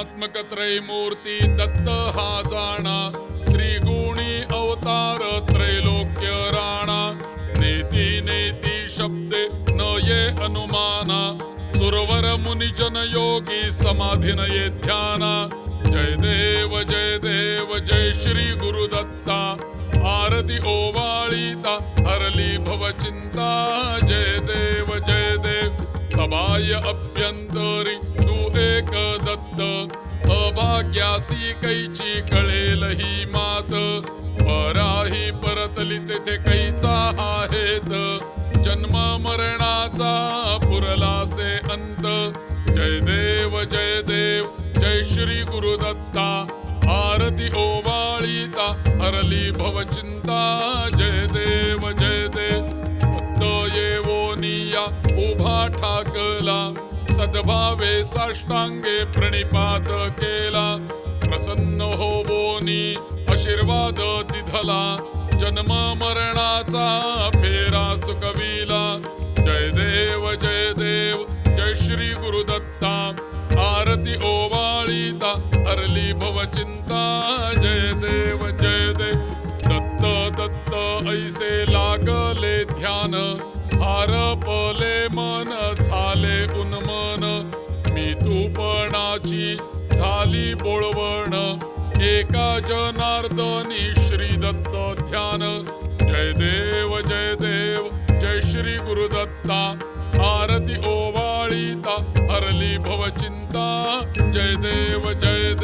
त्रिगुणात्मक त्रैमूर्ती दत्त हा जाणा. त्रिगुणी अवतार त्रैलोक्य राणा. नेती नेती शब्दे न ये अनुमाना. सुरवर मुनिजन योगी समाधिन ये ध्याना. जय देव जय देव जय श्री गुरुदत्ता आरती ओवाळीता हरली भवचिंता जय देव जय देव सबाय अभ्यंतरी. एक दत्त अभाग्यासी कैची कळेल ही मात पराही परतली तेथे कैचा आहेत जन्म मरणाचा पुरलासे अंत. जय देव जय देव जय श्री गुरुदत्ता. आरती ओवाळीता हरली भवचिंता जय देव जय देव दत्त येवोनिया उभा ठाकला. सद्भावे साष्टांगे प्रणिपात केला. प्रसन्न होवोनी आशीर्वाद दिधला. जन्म मरणाचा फेरा चुकविला. जय देव जय देव जय श्री गुरुदत्ता. आरती ओवाळीता हरली भवचिंता जय देव जय देव. दत्त दत्त ऐसे लागले ध्यान. हारपले मन तूपणाची झाली बोळवण. एका जनार्दनी श्री दत्त ध्यान. जय देव जय देव जय श्री गुरुदत्ता आरती ओवाळीता हरली भवचिंता जय देव जय देव